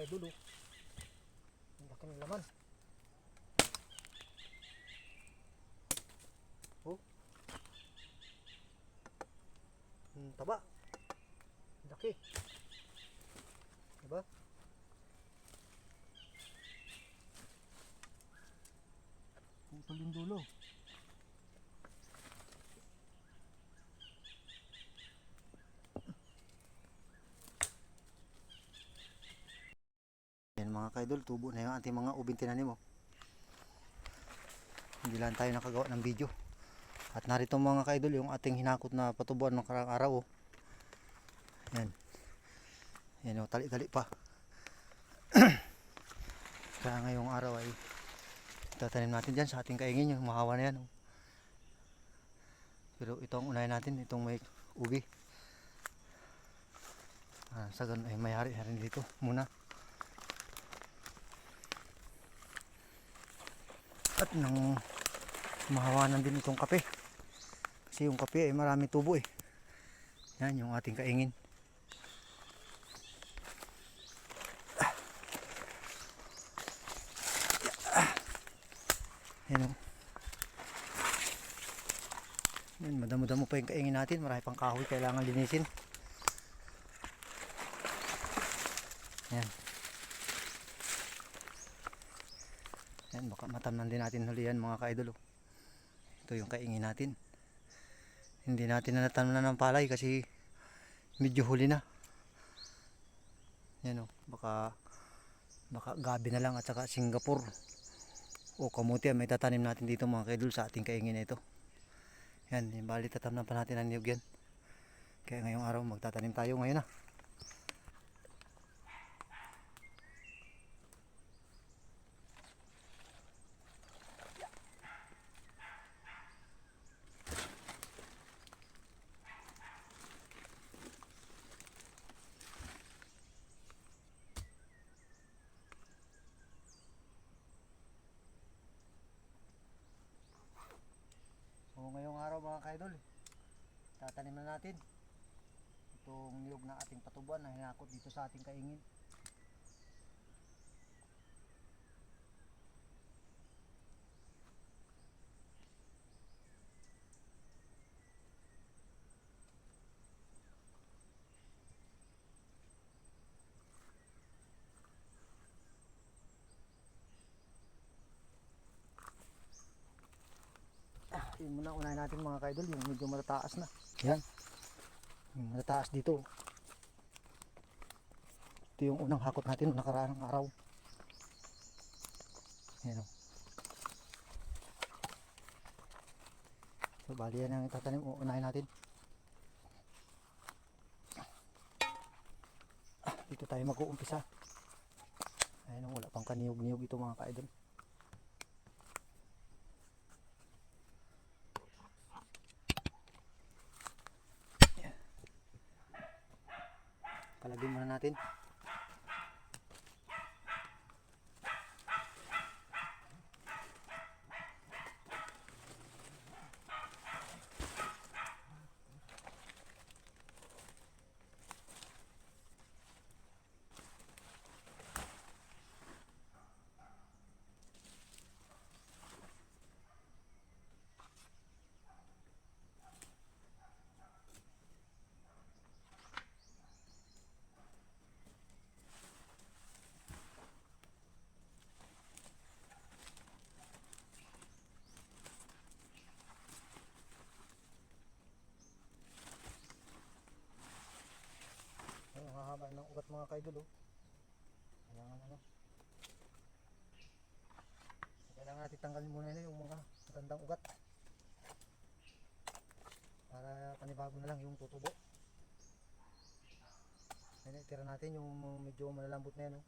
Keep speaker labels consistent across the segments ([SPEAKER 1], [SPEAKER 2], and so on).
[SPEAKER 1] may dulo. Ang laki ng laman. Oh. Ang taba. Ang Laki. Diba? Putol yung dulo. Yan mga kaidol, tubo na yung ating mga ubing tinanim mo. Hindi lang tayo nakagawa ng video. At narito mga kaidol yung ating hinakot na patubuan ng karang araw. Oh. Yan. Yan o, tali-tali pa. Kaya ngayong araw ay tatanim natin dyan sa ating kaingin yung mahawa na yan. Oh. Pero ito ang unahin natin, itong may ubi. Ah, sa ganun ay mayari rin dito muna. At nang mahawanan din itong kape. Kasi yung kape ay marami tubo eh. Yan yung ating kaingin. Yan o. Yan, madamo-damo pa yung kaingin natin. Marami pang kahoy kailangan linisin. Yan. Yan, baka matamnan din natin huli yan mga kaidol. oh. Ito yung kaingin natin. Hindi natin na natamnan ng palay kasi medyo huli na. Yan o, baka baka gabi na lang at saka Singapore. O kamuti ang may tatanim natin dito mga kaidol sa ating kaingin na ito. Yan, bali tatamnan pa natin ang niyog yan. Kaya ngayong araw magtatanim tayo ngayon na. So ngayong araw mga kaidol, tatanim na natin itong niyog na ating patubuan na hinakot dito sa ating kaingin. Ah, yun muna unahin natin mga kaidol, yung medyo matataas na. Yan. Matataas dito. Ito yung unang hakot natin nung nakaraan ng araw. Yan o. So, bali yan ang itatanim. Unahin natin. Dito tayo mag-uumpisa. Ayun, wala pang kaniyog-niyog ito mga kaidol. Palagyan muna natin. Hahaba ng ugat mga kaidol oh. Kailangan ano. Kailangan natin tanggalin muna na yung mga matandang ugat. Para panibago na lang yung tutubo. Ayun, tira natin yung medyo malalambot na yan oh.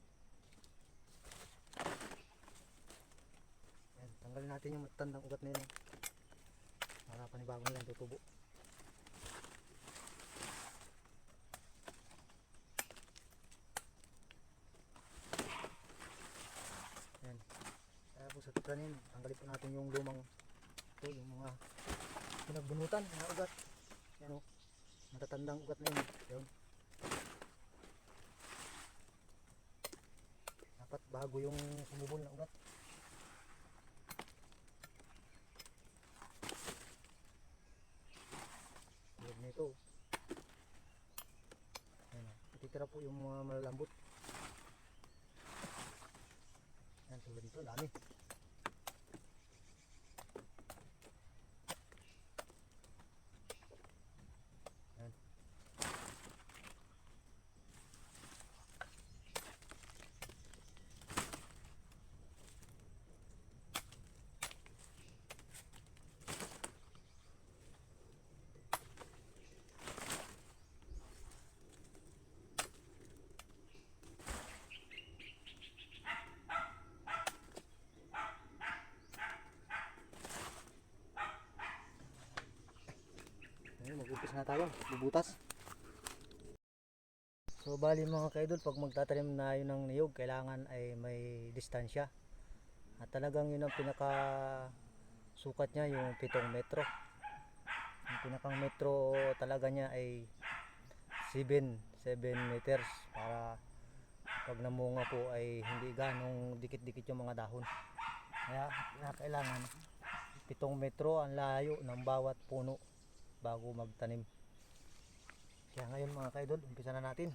[SPEAKER 1] Yan, tanggalin natin yung matandang ugat na yan oh. Para panibago na lang tutubo. Yan. Tanim, tanggalin po natin yung lumang ito, yung mga pinagbunutan na ugat. Yan o. Matatandang ugat na yun. Yan. dapat bago yung sumubol na ugat tulad nito Ayan, oh. ititira po yung mga malalambot yan tulad nito dami Yan. Mag-umpisa na tayo, bubutas. So bali mga kaidol, pag magtatanim na yun ng niyog, kailangan ay may distansya. At talagang yun ang pinaka sukat niya, yung 7 metro. Yung pinakang metro talaga niya ay 7, 7 meters para pag namunga po ay hindi ganong dikit-dikit yung mga dahon. Kaya kaya kailangan 7 metro ang layo ng bawat puno bago magtanim. Kaya ngayon mga kaidol, umpisa na natin.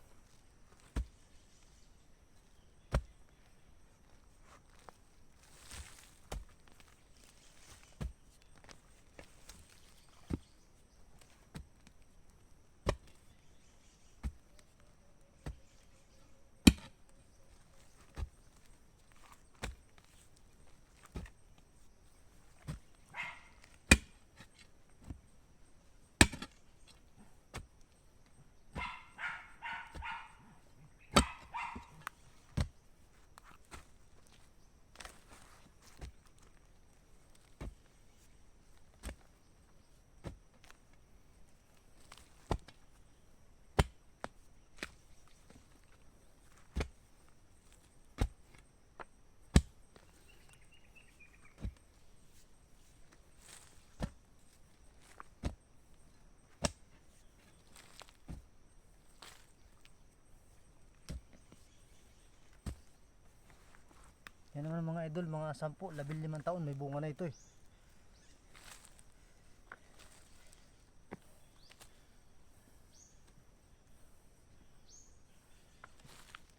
[SPEAKER 1] Yan naman mga idol, mga 10, 15 taon may bunga na ito eh.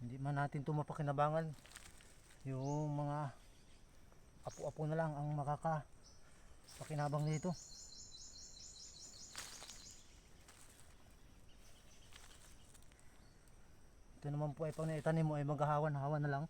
[SPEAKER 1] Hindi man natin ito mapakinabangan. Yung mga apo-apo na lang ang makaka pakinabang nito. Ito naman po ay pag naitanim mo ay maghahawan-hawan na lang.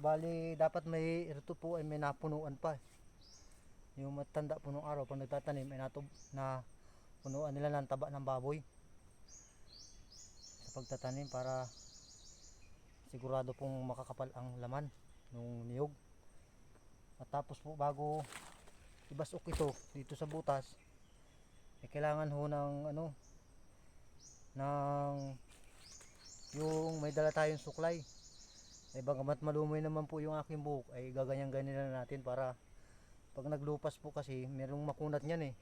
[SPEAKER 1] Bali dapat may ito po ay may napunuan pa. Yung matanda po nung araw pag nagtatanim ay natub na punuan nila ng taba ng baboy sa pagtatanim para sigurado pong makakapal ang laman ng niyog. At tapos po bago ibasok ito dito sa butas ay kailangan ho ng ano ng yung may dala tayong suklay eh bagamat malumoy naman po yung aking buhok ay gaganyan ganyan na natin para pag naglupas po kasi merong makunat niyan eh.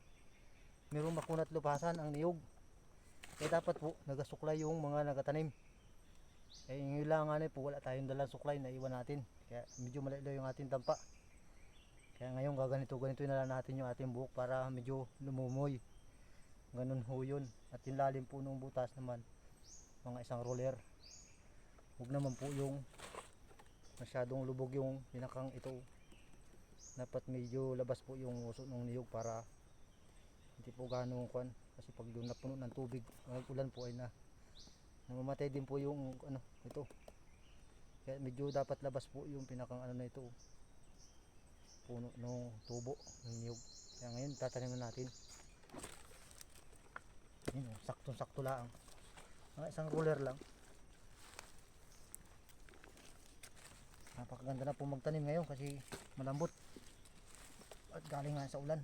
[SPEAKER 1] Merong makunat lupasan ang niyog. Kaya dapat po nagasuklay yung mga nagatanim. Eh yung ilangan eh po wala tayong dalang suklay na iwan natin. Kaya medyo malilo yung ating tampa. Kaya ngayon gaganito ganito na lang natin yung ating buhok para medyo lumumoy. Ganun ho yun. At yung po ng butas naman mga isang roller. Huwag naman po yung masyadong lubog yung pinakang ito. Dapat medyo labas po yung uso ng niyog para hindi po ganong kwan. Kasi pag doon napuno ng tubig ang ulan po ay na namamatay din po yung ano ito. Kaya medyo dapat labas po yung pinakang ano na ito. Puno ng tubo ng niyog. Kaya ngayon tataniman natin. Yun sakto sakto lang. Isang ruler lang Napakaganda na po magtanim ngayon kasi malambot. At galing nga sa ulan.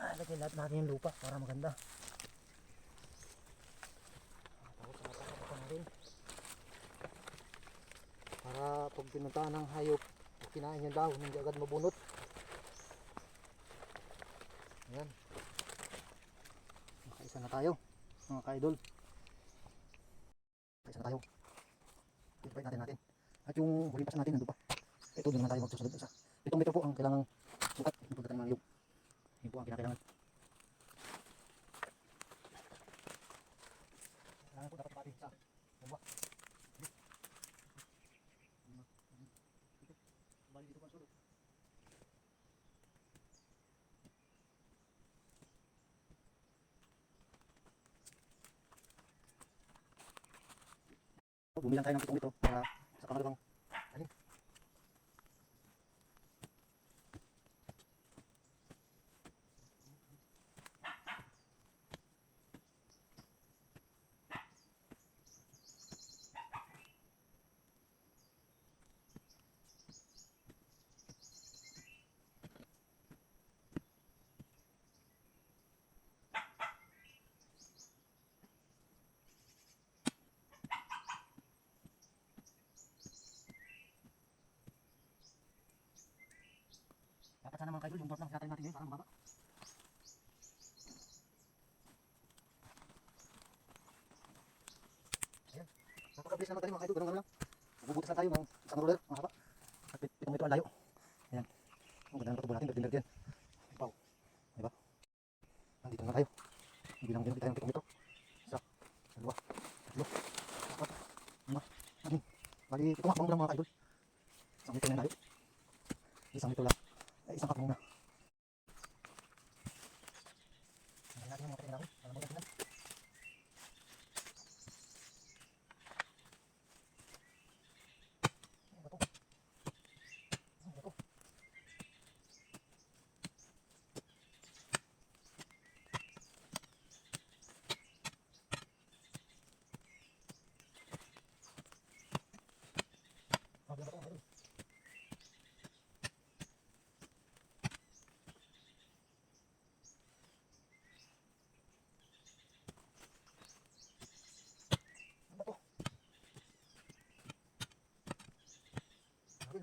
[SPEAKER 1] Ah, lagyan lahat natin yung lupa para maganda. Ah. Para pag pinuntahan ng hayop, kinain yung dahon, hindi agad mabunot. Ayan. Nakaisa na tayo, mga ka-idol. Nakaisa na tayo. Ipapait natin natin. At yung huling natin, nandun pa. Ito, doon naman tayo magsusunod isa. Itong po ang kailangang sukat ng pagdating ng hayop. Yun po ang kinakailangan. Kailangan po dapat pati sa dalawa. Bali dito po ang sulok. Bumilang tayo ng pitong ito para sa pangalawang tanim. Dapat sana mga kaidol, yung board lang sinatanim natin ngayon, parang mababa. Ayan. Napakabilis na magtanim mga kaidol, ganun lang. Mabubutas lang tayo ng isang roller, mga haba. At pit- pitong metro ang layo. Ayan. Ang ganda ng patubo natin, verde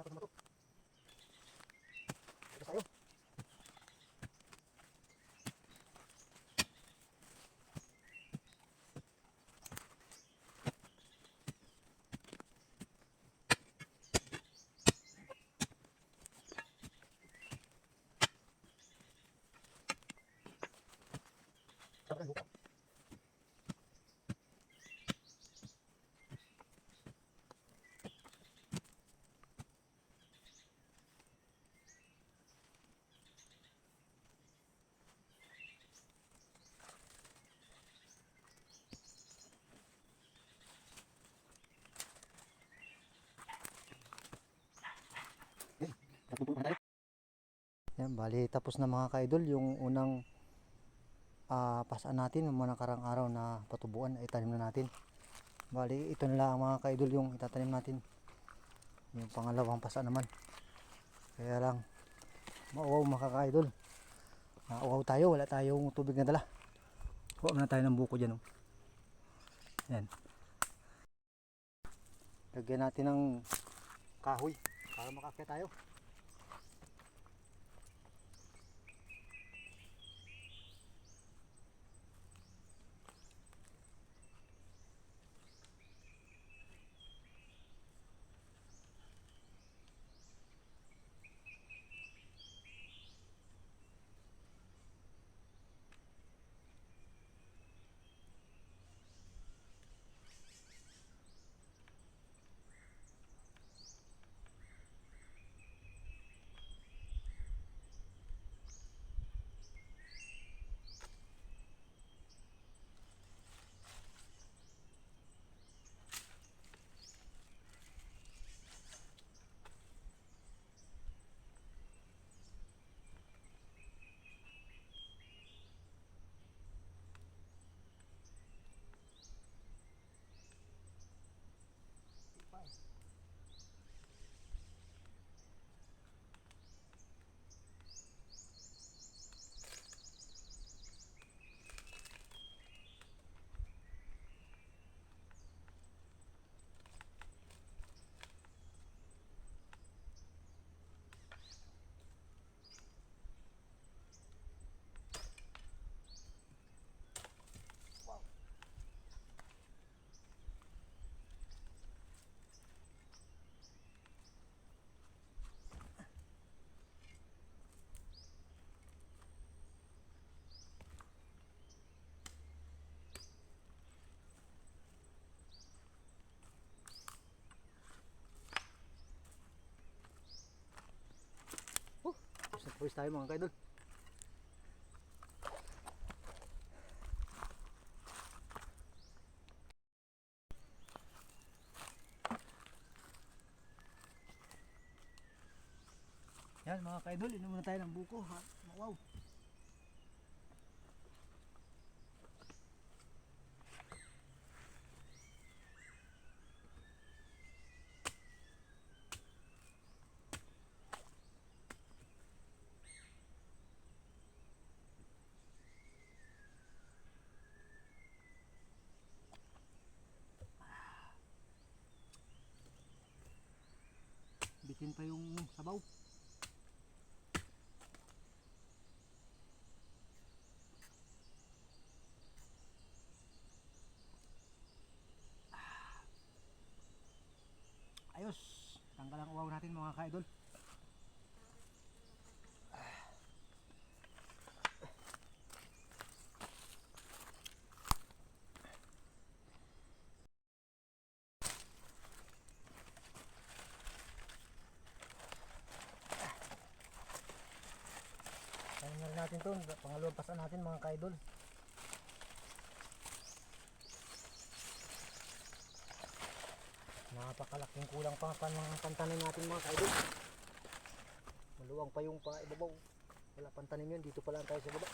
[SPEAKER 1] la próxima Yan, bali tapos na mga ka-idol yung unang ah pasaan natin ng mga nakarang araw na patubuan ay tanim na natin. Bali ito na lang mga ka-idol yung itatanim natin. Yung pangalawang pasa naman. Kaya lang mauwaw mga ka-idol. Mauwaw tayo, wala tayong tubig na dala. Kuha na tayo ng buko dyan. Oh. Yan. Lagyan natin ng kahoy para makakita tayo. Pawis tayo mga kaidol. Yan mga kaidol, inom muna tayo ng buko. Ha? Wow. Bitin pa yung sabaw. Ayos. Tanggal ang uwaw natin mga kaidol. Kaya na rin natin to. Pangalawang pasan natin mga kaidol. Napakalaking kulang pa pa ng pantanin natin mga kaidol. Maluwang pa yung pa ibabaw. Wala pantanin yun. Dito pa lang tayo sa baba.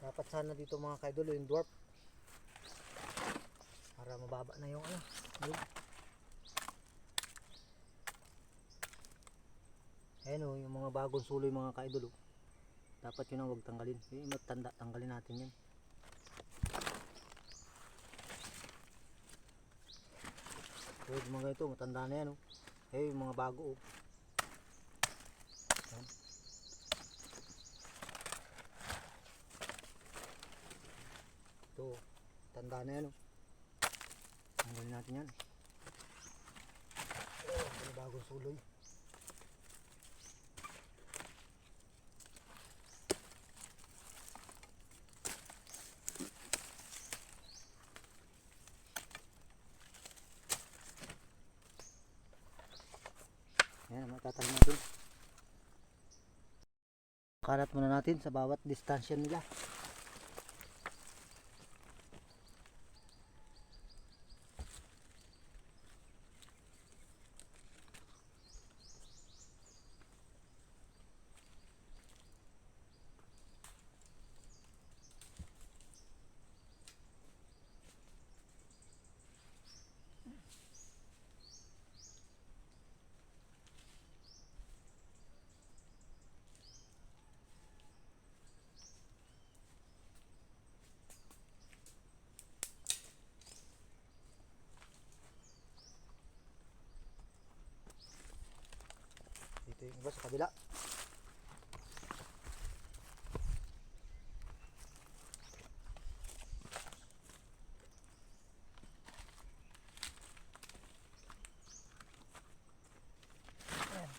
[SPEAKER 1] Dapat sana dito mga kaidol yung dwarf. Para mababa na yung ano. Yung Ayan o, yung mga bagong suloy mga kaidol oh. Dapat yun ang huwag tanggalin. Yung matanda, tanggalin natin yan. So, yung mga ito, matanda na yan oh. Eh, yung mga bago oh. Ayan. Ito, tanda na yan oh. Tanggalin natin yan. Oh, mga bagong suloy. Ayan, matatalim natin. Kalat muna natin sa bawat distansya nila. Dito yung iba sa kabila. Ayan.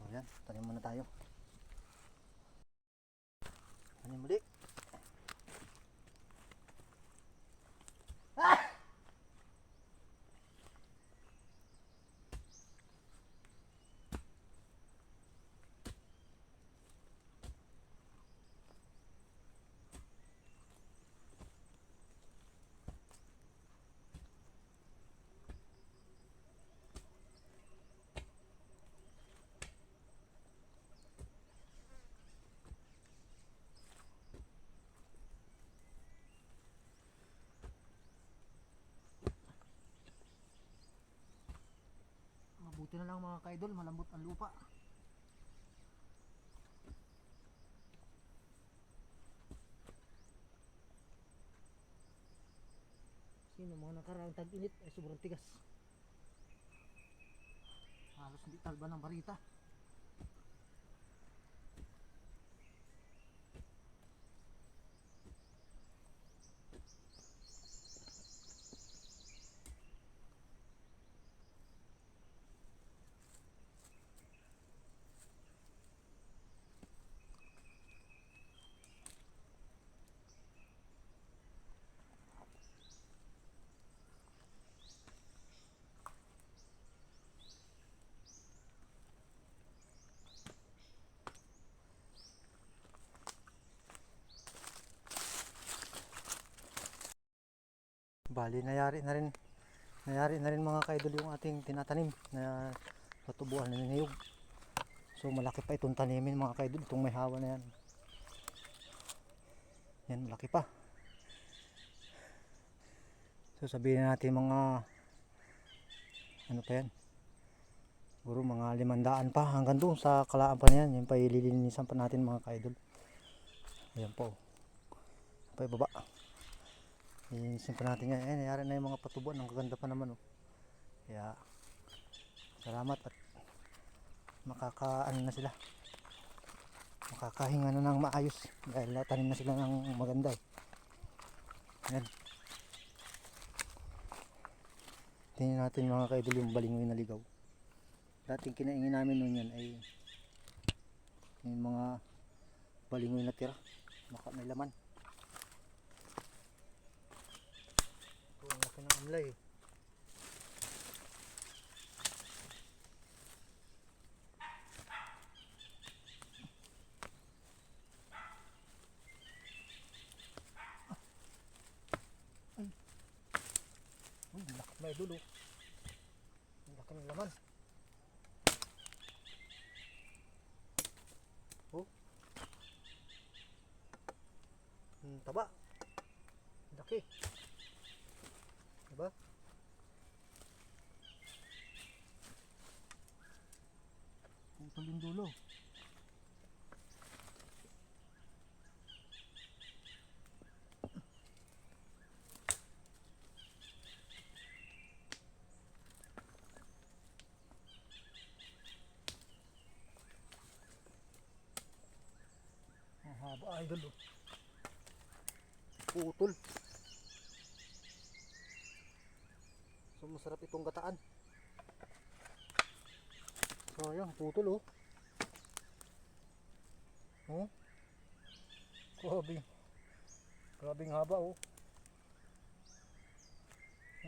[SPEAKER 1] So yan, tanim muna tayo. Tanim muli. Ah! Mabuti na lang mga kaidol, malambot ang lupa. Sino mga nakaraang tag-init ay sobrang tigas. Halos hindi talba ng barita. Bali, nayari na rin. Nayari na rin mga kaidol yung ating tinatanim na patubuan na niyog. So malaki pa itong tanimin mga kaidol, itong may hawa na yan. Yan, malaki pa. So sabihin natin mga ano pa yan? Siguro mga limandaan pa hanggang doon sa kalaan pa na yan. Yan pa ililinisan pa natin mga kaidol. Ayan po. Pa ibaba. Ilinisin pa natin yan. Ayan, nangyari na yung mga patubuan. Ang gaganda pa naman. Oh. Kaya salamat at makakaano na sila. Makakahinga na ng maayos. Dahil natanim na sila ng maganda eh. Ayan. Tingnan natin mga kaidol yung balingoy na ligaw. Dating kinaingin namin nun yan ay yung mga balingoy na tira. Baka may laman. Laki ng amlay eh. May dulo. Ang laki ng laman. Oh. Ang taba. Laki. Diba? Ito yung dulo. Haba idol oh. Putol. So masarap itong gataan. Sayang, putol oh. Oh. Grabing haba oh.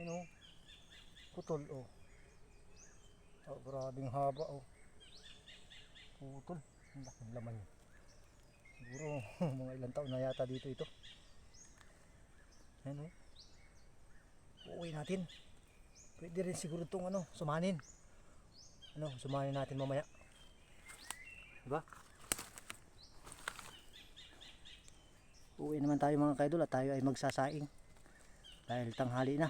[SPEAKER 1] Ano? Putol oh. Oh, grabing haba oh. Putol. Ang laking laman niya. Siguro mga ilang taon na yata dito ito. Ayan o. Uuwi natin. Pwede rin siguro itong ano, sumanin. Ano, sumanin natin mamaya. Diba? Uuwi naman tayo mga kaidol at tayo ay magsasaing. Dahil tanghali na.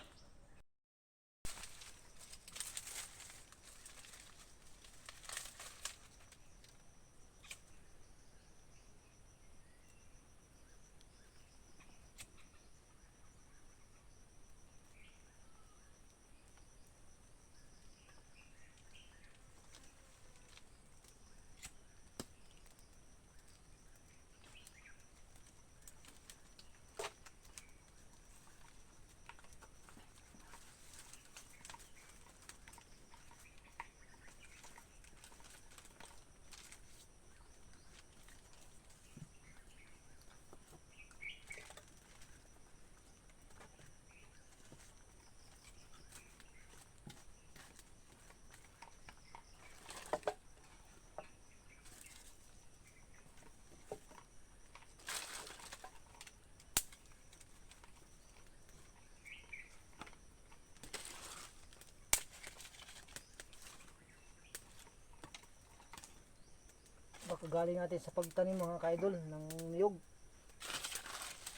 [SPEAKER 1] Galing natin sa pagtanim mga kaidol ng niyog.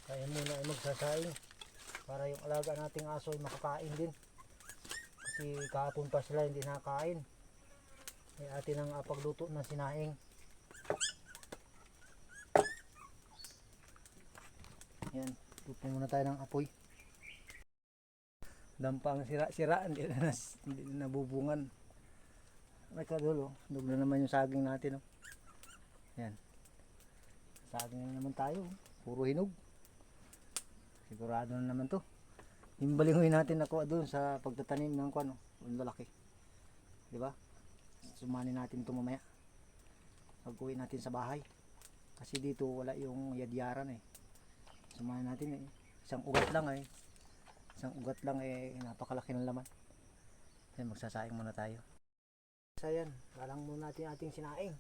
[SPEAKER 1] Kaya muna ay magsasaing para yung alaga nating aso ay makakain din. Kasi kahapon pa sila hindi nakakain. May atin ang apagluto na sinaing. Yan, tupo muna tayo ng apoy. Dampang sira-sira, hindi na, nabubungan. May kadulo, dug na naman yung saging natin. Oh. Yan. Saging na naman tayo. Puro hinog. Sigurado na naman to. Yung balingoy natin nakuha doon sa pagtatanim ng kuano, ang lalaki. 'Di ba? Sumani natin ito mamaya. Pag uwi natin sa bahay. Kasi dito wala yung yadyaran eh. Sumani natin eh. Isang ugat lang eh. Isang ugat lang eh napakalaki ng laman. Yan magsasaing muna tayo. Sa yan, lalang muna natin ating sinaing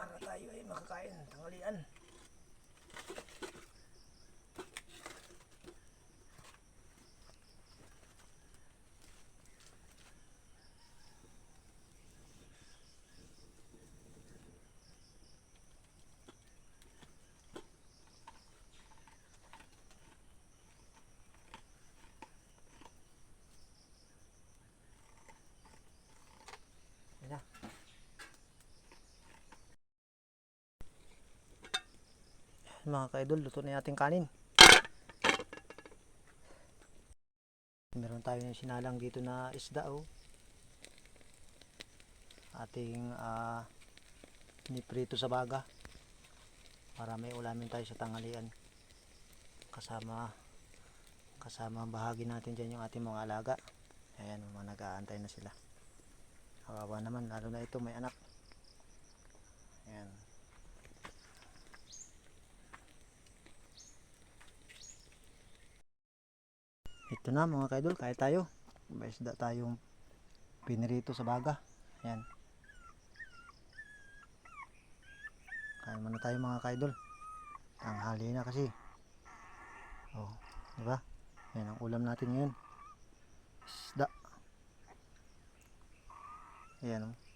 [SPEAKER 1] para tayo ay makakain tanghalian. Mga ka-idol, luto na yung ating kanin. Meron tayo yung sinalang dito na isda oh. Ating ah niprito sa baga para may ulamin tayo sa tanghalian. Kasama kasama bahagi natin dyan yung ating mga alaga. Ayan, mga nag-aantay na sila. Kawawa naman, lalo na ito may anak. Ito na mga kaidol, kaya tayo. May isda tayong pinirito sa baga. Ayan. Kain muna tayo mga kaidol. Tanghali na kasi. Oh, di ba? Yan ang ulam natin ngayon. Isda. Ayan oh.